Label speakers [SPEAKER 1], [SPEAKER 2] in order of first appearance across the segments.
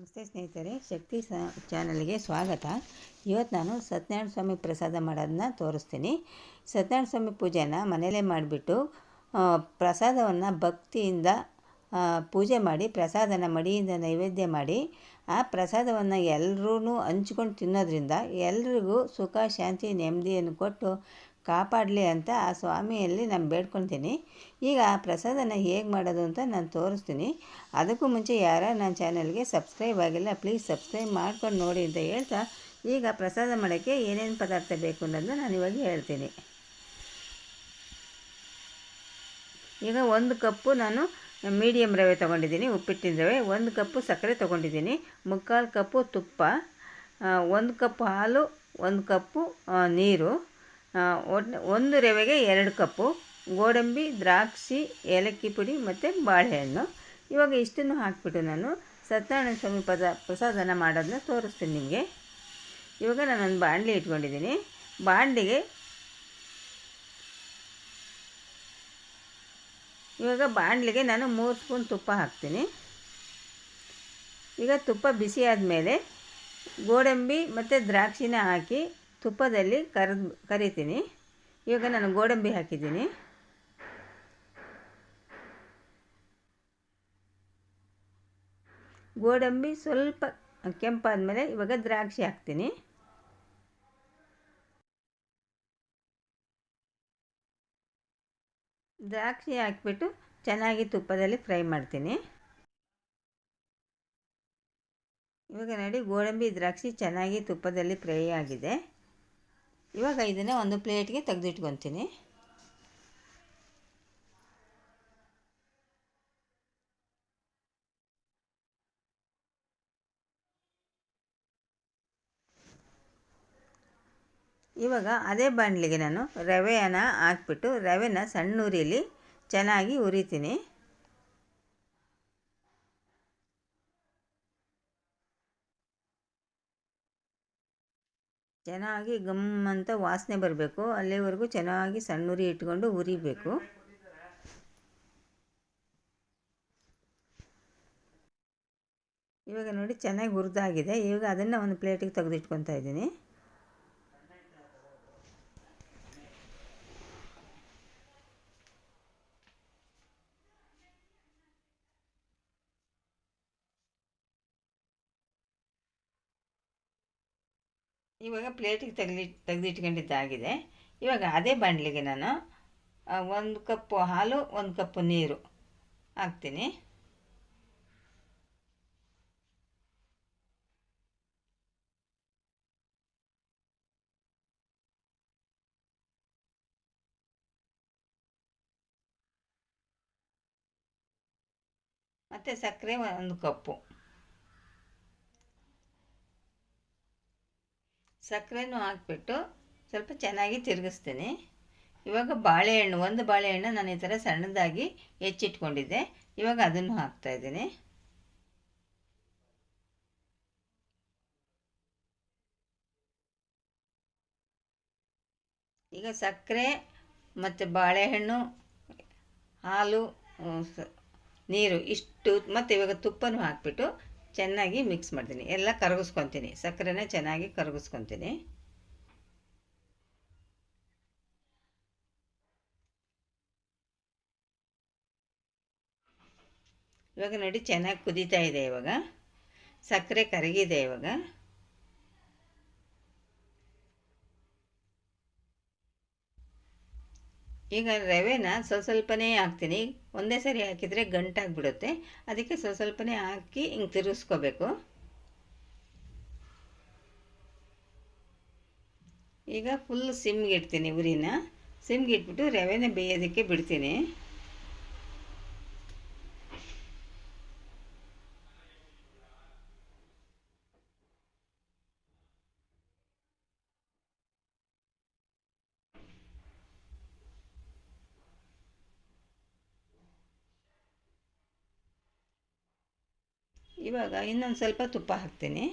[SPEAKER 1] ನಮಸ್ತೆ ಸ್ನೇಹಿತರೆ, ಶಕ್ತಿ ಸ ಚಾನಲ್ಗೆ ಸ್ವಾಗತ. ಇವತ್ತು ನಾನು ಸತ್ಯನಾರಾಯಣ ಸ್ವಾಮಿ ಪ್ರಸಾದ ಮಾಡೋದನ್ನ ತೋರಿಸ್ತೀನಿ. ಸತ್ಯನಾರಾಯಣ ಸ್ವಾಮಿ ಪೂಜೆನ ಮನೆಯಲ್ಲೇ ಮಾಡಿಬಿಟ್ಟು ಪ್ರಸಾದವನ್ನು ಭಕ್ತಿಯಿಂದ ಪೂಜೆ ಮಾಡಿ, ಪ್ರಸಾದನ ಮಡಿಯಿಂದ ನೈವೇದ್ಯ ಮಾಡಿ, ಆ ಪ್ರಸಾದವನ್ನು ಎಲ್ಲರೂ ಹಂಚ್ಕೊಂಡು ತಿನ್ನೋದ್ರಿಂದ ಎಲ್ರಿಗೂ ಸುಖ, ಶಾಂತಿ, ನೆಮ್ಮದಿಯನ್ನು ಕೊಟ್ಟು ಕಾಪಾಡಲಿ ಅಂತ ಆ ಸ್ವಾಮಿಯಲ್ಲಿ ನಾನು ಬೇಡ್ಕೊತೀನಿ ಈಗ ಆ ಪ್ರಸಾದನ ಹೇಗೆ ಮಾಡೋದು ಅಂತ ನಾನು ತೋರಿಸ್ತೀನಿ. ಅದಕ್ಕೂ ಮುಂಚೆ ಯಾರ ನನ್ನ ಚಾನಲ್ಗೆ ಸಬ್ಸ್ಕ್ರೈಬ್ ಆಗಿಲ್ಲ, ಪ್ಲೀಸ್ ಸಬ್ಸ್ಕ್ರೈಬ್ ಮಾಡ್ಕೊಂಡು ನೋಡಿ ಅಂತ ಹೇಳ್ತಾ, ಈಗ ಪ್ರಸಾದ ಮಾಡೋಕ್ಕೆ ಏನೇನು ಪದಾರ್ಥ ಬೇಕು ಅನ್ನೋದನ್ನ ನಾನು ಇವಾಗ ಹೇಳ್ತೀನಿ. ಈಗ ಒಂದು ಕಪ್ಪು ನಾನು ಮೀಡಿಯಮ್ ರವೆ ತೊಗೊಂಡಿದ್ದೀನಿ, ಉಪ್ಪಿಟ್ಟಿನ ರವೆ, ಒಂದು ಕಪ್ಪು ಸಕ್ಕರೆ ತೊಗೊಂಡಿದ್ದೀನಿ, ಮುಕ್ಕಾಲು ಕಪ್ಪು ತುಪ್ಪ ಒಂದು ಕಪ್ ಹಾಲು, ಒಂದು ಕಪ್ಪು ನೀರು. ಒಂದು ರವೆಗೆ ಎರಡು ಕಪ್ಪು, ಗೋಡಂಬಿ, ದ್ರಾಕ್ಷಿ, ಏಲಕ್ಕಿ ಪುಡಿ ಮತ್ತು ಬಾಳೆಹಣ್ಣು. ಇವಾಗ ಇಷ್ಟನ್ನು ಹಾಕಿಬಿಟ್ಟು ನಾನು ಸತ್ಯನಾರಾಯಣ ಸ್ವಾಮಿ ಪದ, ಪ್ರಸಾದನ ಮಾಡೋದನ್ನ ತೋರಿಸ್ತೀನಿ ನಿಮಗೆ. ಇವಾಗ ನಾನೊಂದು ಬಾಣಲಿ ಇಟ್ಕೊಂಡಿದ್ದೀನಿ. ಬಾಣಲಿಗೆ ಇವಾಗ ಬಾಣಲಿಗೆ ನಾನು ಮೂರು ಸ್ಪೂನ್ ತುಪ್ಪ ಹಾಕ್ತೀನಿ. ಈಗ ತುಪ್ಪ ಬಿಸಿ ಆದಮೇಲೆ ಗೋಡಂಬಿ ಮತ್ತು ದ್ರಾಕ್ಷಿನ ಹಾಕಿ ತುಪ್ಪದಲ್ಲಿ ಕರೆದು, ಕರಿತೀನಿ. ಇವಾಗ ನಾನು ಗೋಡಂಬಿ ಹಾಕಿದ್ದೀನಿ. ಗೋಡಂಬಿ ಸ್ವಲ್ಪ ಕೆಂಪಾದ ಮೇಲೆ ಇವಾಗ ದ್ರಾಕ್ಷಿ ಹಾಕ್ತೀನಿ. ದ್ರಾಕ್ಷಿ ಹಾಕಿಬಿಟ್ಟು ಚೆನ್ನಾಗಿ ತುಪ್ಪದಲ್ಲಿ ಫ್ರೈ ಮಾಡ್ತೀನಿ. ಇವಾಗ ನೋಡಿ, ಗೋಡಂಬಿ ದ್ರಾಕ್ಷಿ ಚೆನ್ನಾಗಿ ತುಪ್ಪದಲ್ಲಿ ಫ್ರೈ ಆಗಿದೆ. ಇವಾಗ ಇದನ್ನು ಒಂದು ಪ್ಲೇಟ್ಗೆ ತೆಗೆದಿಟ್ಕೊತೀನಿ. ಇವಾಗ ಅದೇ ಬಾಣಲಿಗೆ ನಾನು ರವೆಯನ್ನು ಹಾಕ್ಬಿಟ್ಟು ರವೆನ ಸಣ್ಣ ಉರಿಲಿ ಚೆನ್ನಾಗಿ ಉರಿತೀನಿ. ಚೆನ್ನಾಗಿ ಗಮ್ ಅಂತ ವಾಸನೆ ಬರಬೇಕು. ಅಲ್ಲಿವರೆಗೂ ಚೆನ್ನಾಗಿ ಸಣ್ಣ ಉರಿ ಇಟ್ಕೊಂಡು ಉರಿಬೇಕು. ಇವಾಗ ನೋಡಿ ಚೆನ್ನಾಗಿ ಹುರಿದಾಗಿದೆ. ಇವಾಗ ಅದನ್ನು ಒಂದು ಪ್ಲೇಟಿಗೆ ತೆಗೆದಿಟ್ಕೊತಾ ಇದ್ದೀನಿ. ಇವಾಗ ಪ್ಲೇಟಿಗೆ ತೆಗ್ದಿ, ತೆಗೆದಿಟ್ಕೊಂಡಿದ್ದಾಗಿದೆ. ಇವಾಗ ಅದೇ ಬಾಣಲಿಗೆ ನಾನು ಒಂದು ಕಪ್ಪು ಹಾಲು, ಒಂದು ಕಪ್ಪು ನೀರು ಹಾಕ್ತೀನಿ. ಮತ್ತು ಸಕ್ಕರೆ ಒಂದು ಕಪ್ಪು. ಸಕ್ಕರೆನೂ ಹಾಕ್ಬಿಟ್ಟು ಸ್ವಲ್ಪ ಚೆನ್ನಾಗಿ ತಿರುಗಿಸ್ತೀನಿ. ಇವಾಗ ಬಾಳೆಹಣ್ಣು, ಒಂದು ಬಾಳೆಹಣ್ಣು ನಾನು ಈ ಥರ ಸಣ್ಣದಾಗಿ ಹೆಚ್ಚಿಟ್ಕೊಂಡಿದ್ದೆ. ಇವಾಗ ಅದನ್ನು ಹಾಕ್ತಾ ಇದ್ದೀನಿ. ಈಗ ಸಕ್ಕರೆ ಮತ್ತು ಬಾಳೆಹಣ್ಣು, ಹಾಲು ನೀರು ಇಷ್ಟು, ಮತ್ತು ಇವಾಗ ತುಪ್ಪನೂ ಹಾಕ್ಬಿಟ್ಟು ಚೆನ್ನಾಗಿ ಮಿಕ್ಸ್ ಮಾಡ್ತೀನಿ. ಎಲ್ಲ ಕರಗಿಸ್ಕೊತೀನಿ. ಸಕ್ಕರೆನ ಚೆನ್ನಾಗಿ ಕರಗಿಸ್ಕೊತೀನಿ. ಇವಾಗ ನೋಡಿ ಚೆನ್ನಾಗಿ ಕುದೀತಾ ಇದೆ ಇವಾಗ. ಸಕ್ಕರೆ ಕರಗಿದೆ ಇವಾಗ. ಈಗ ರವೆನ ಸ್ವಲ್ಪ ಸ್ವಲ್ಪನೇ ಹಾಕ್ತೀನಿ ಒಂದೇ ಸರಿ ಹಾಕಿದರೆ ಗಂಟಾಗ್ಬಿಡುತ್ತೆ. ಅದಕ್ಕೆ ಸ್ವಲ್ಪ ಸ್ವಲ್ಪನೇ ಹಾಕಿ ಹಿಂಗೆ ತಿರುಗಿಸ್ಕೋಬೇಕು. ಈಗ ಫುಲ್ ಸಿಮ್ಗೆ ಇಡ್ತೀನಿ ಉರಿನ. ಸಿಮ್ಗೆ ಇಟ್ಬಿಟ್ಟು ರವೆನ ಬೇಯೋದಕ್ಕೆ ಬಿಡ್ತೀನಿ. ಇವಾಗ ಇನ್ನೊಂದು ಸ್ವಲ್ಪ ತುಪ್ಪ ಹಾಕ್ತೀನಿ.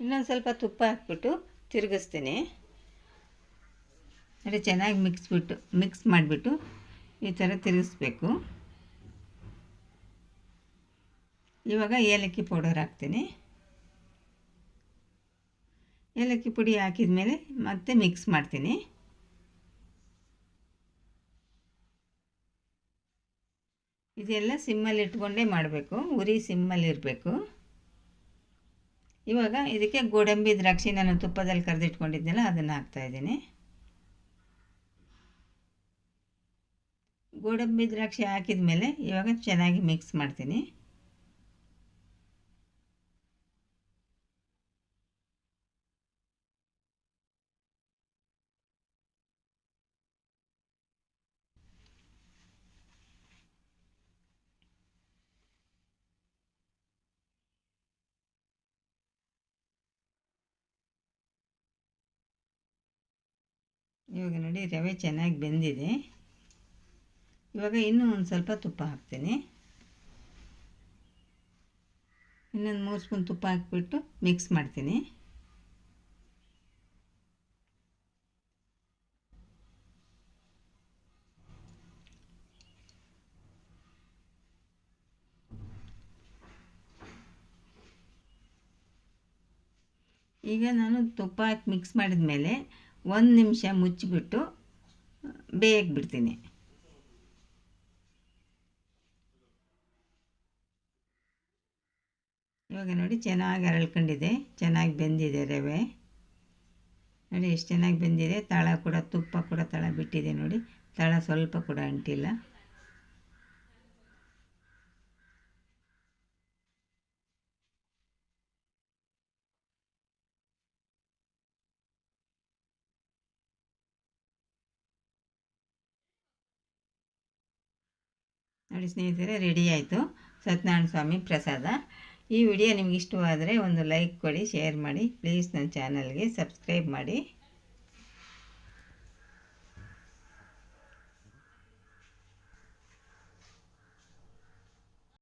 [SPEAKER 1] ಇನ್ನೊಂದು ಸ್ವಲ್ಪ ತುಪ್ಪ ಹಾಕ್ಬಿಟ್ಟು ತಿರುಗಿಸ್ತೀನಿ. ನೋಡಿ, ಚೆನ್ನಾಗಿ ಮಿಕ್ಸ್ ಬಿಟ್ಟು ಮಿಕ್ಸ್ ಮಾಡಿಬಿಟ್ಟು ಈ ಥರ ತಿರುಗಿಸ್ಬೇಕು. ಇವಾಗ ಏಲಕ್ಕಿ ಪೌಡರ್ ಹಾಕ್ತೀನಿ. ಏಲಕ್ಕಿ ಪುಡಿ ಹಾಕಿದ ಮೇಲೆ ಮತ್ತೆ ಮಿಕ್ಸ್ ಮಾಡ್ತೀನಿ. ಇದೆಲ್ಲ ಸಿಮ್ಮಲ್ಲಿ ಇಟ್ಕೊಂಡೇ ಮಾಡಬೇಕು. ಉರಿ ಸಿಮ್ಮಲ್ಲಿ ಇರಬೇಕು. ಇವಾಗ ಇದಕ್ಕೆ ಗೋಡಂಬಿ ದ್ರಾಕ್ಷಿ ನಾನು ತುಪ್ಪದಲ್ಲಿ ಕರೆದಿಟ್ಕೊಂಡಿದ್ದೆಲ್ಲ ಅದನ್ನು ಹಾಕ್ತಾಯಿದ್ದೀನಿ ಗೋಡಂಬಿ ದ್ರಾಕ್ಷಿ ಹಾಕಿದ ಮೇಲೆ ಇವಾಗ ಚೆನ್ನಾಗಿ ಮಿಕ್ಸ್ ಮಾಡ್ತೀನಿ. ಇವಾಗ ನೋಡಿ ರವೆ ಚೆನ್ನಾಗಿ ಬೆಂದಿದೆ. ಇವಾಗ ಇನ್ನೂ ಒಂದು ಸ್ವಲ್ಪ ತುಪ್ಪ ಹಾಕ್ತೀನಿ. ಇನ್ನೊಂದು ಮೂರು ಸ್ಪೂನ್ ತುಪ್ಪ ಹಾಕಿಬಿಟ್ಟು ಮಿಕ್ಸ್ ಮಾಡ್ತೀನಿ. ಈಗ ನಾನು ತುಪ್ಪ ಹಾಕಿ ಮಿಕ್ಸ್ ಮಾಡಿದ ಮೇಲೆ ಒಂದು ನಿಮಿಷ ಮುಚ್ಚಿಬಿಟ್ಟು ಬೇಯಕ್ಕೆ ಬಿಡ್ತೀನಿ. ಇವಾಗ ನೋಡಿ ಚೆನ್ನಾಗಿ ಅರಳ್ಕೊಂಡಿದೆ, ಚೆನ್ನಾಗಿ ಬೆಂದಿದೆ ರವೆ. ನೋಡಿ ಎಷ್ಟು ಚೆನ್ನಾಗಿ ಬೆಂದಿದೆ, ತಳ ಕೂಡ, ತುಪ್ಪ ಕೂಡ ತಳ ಬಿಟ್ಟಿದೆ ನೋಡಿ. ತಳ ಸ್ವಲ್ಪ ಕೂಡ ಅಂಟಿಲ್ಲ. ನೋಡಿ ಸ್ನೇಹಿತರೆ ರೆಡಿ ಆಯಿತು. ಸತ್ಯನಾರಾಯಣ ಸ್ವಾಮಿ ಪ್ರಸಾದ. ಈ ವಿಡಿಯೋ ನಿಮ್ಗೆ ಇಷ್ಟವಾದರೆ ಒಂದು ಲೈಕ್ ಕೊಡಿ ಶೇರ್ ಮಾಡಿ. ಪ್ಲೀಸ್ ನನ್ನ ಚಾನಲ್ಗೆ ಸಬ್ಸ್ಕ್ರೈಬ್ ಮಾಡಿ.